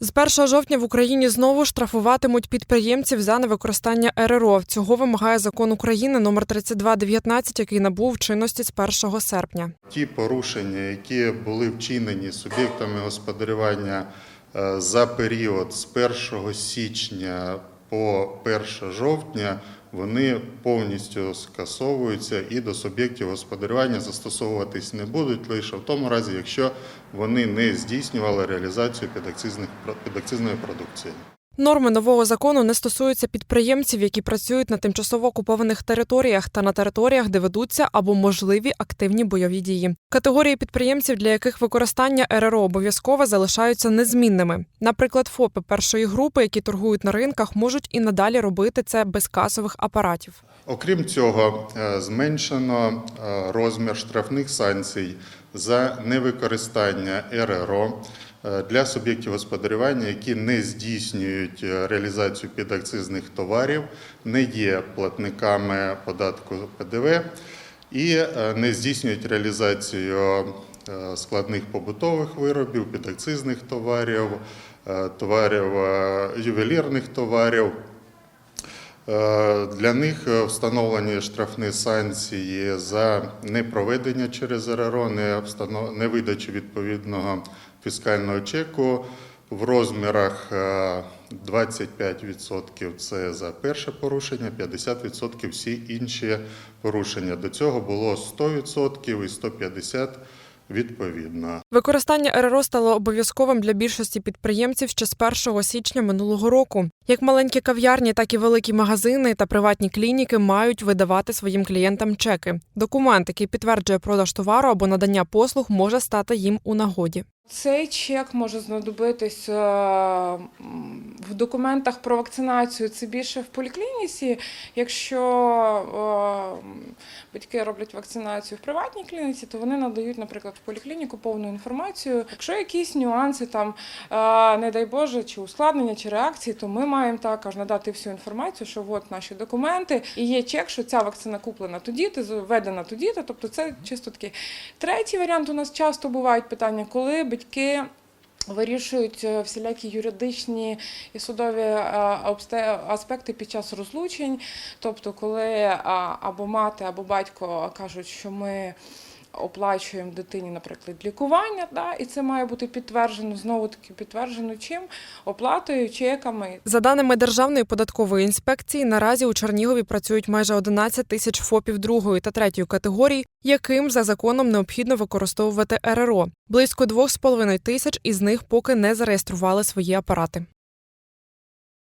З 1 жовтня в Україні знову штрафуватимуть підприємців за невикористання РРО. Цього вимагає закон України номер 3219, який набув чинності з 1 серпня. Ті порушення, які були вчинені суб'єктами господарювання е, за період з 1 січня по 1 жовтня, вони повністю скасовуються і до суб'єктів господарювання застосовуватись не будуть лише в тому разі, якщо вони не здійснювали реалізацію підакцизних підакцизної продукції. Норми нового закону не стосуються підприємців, які працюють на тимчасово окупованих територіях та на територіях, де ведуться або можливі активні бойові дії. Категорії підприємців, для яких використання РРО обов'язкове, залишаються незмінними. Наприклад, ФОПи першої групи, які торгують на ринках, можуть і надалі робити це без касових апаратів. Окрім цього, е, зменшено е, розмір штрафних санкцій за невикористання РРО для суб'єктів господарювання, які не здійснюють е, реалізацію підакцизних товарів, не є платниками податку ПДВ і е, не здійснюють реалізацію е, складних побутових виробів, підакцизних товарів, е, товарів е, ювелірних товарів. Е, Для них е, встановлені штрафні санкції за непроведення через РРО, невидачу відповідного фіскального чеку в розмірах е, 25% це за перше порушення, 50% всі інші порушення. До цього було 100% і 150% відповідно. Використання РРО стало обов'язковим для більшості підприємців ще з 1 січня минулого року. Як маленькі кав'ярні, так і великі магазини та приватні клініки мають видавати своїм клієнтам чеки. Документ, який підтверджує продаж товару або надання послуг, може стати їм у нагоді. Цей чек може знадобитись е, в документах про вакцинацію. Це більше в поліклініці. Якщо е, батьки роблять вакцинацію в приватній клініці, то вони надають, наприклад, в поліклініку повну інформацію. Якщо якісь нюанси, там, е, не дай Боже, чи ускладнення, чи реакції, то ми маємо також надати всю інформацію, що от наші документи, і є чек, що ця вакцина куплена тоді, то введена тоді, тобто це чисто такий. Третій варіант у нас часто бувають питання, коли батьки. Вирішують е, всілякі юридичні і судові е, аспекти під час розлучень. Тобто, коли або мати, або батько кажуть, що ми оплачуємо дитині, наприклад, лікування, да, і це має бути підтверджено знову таки підтверджено чим оплатою, чеками. За даними Державної податкової інспекції, наразі у Чернігові працюють майже 11 тисяч ФОПів другої та третьої категорії, яким за законом необхідно використовувати РРО. Близько 2,5 тисяч із них поки не зареєстрували свої апарати.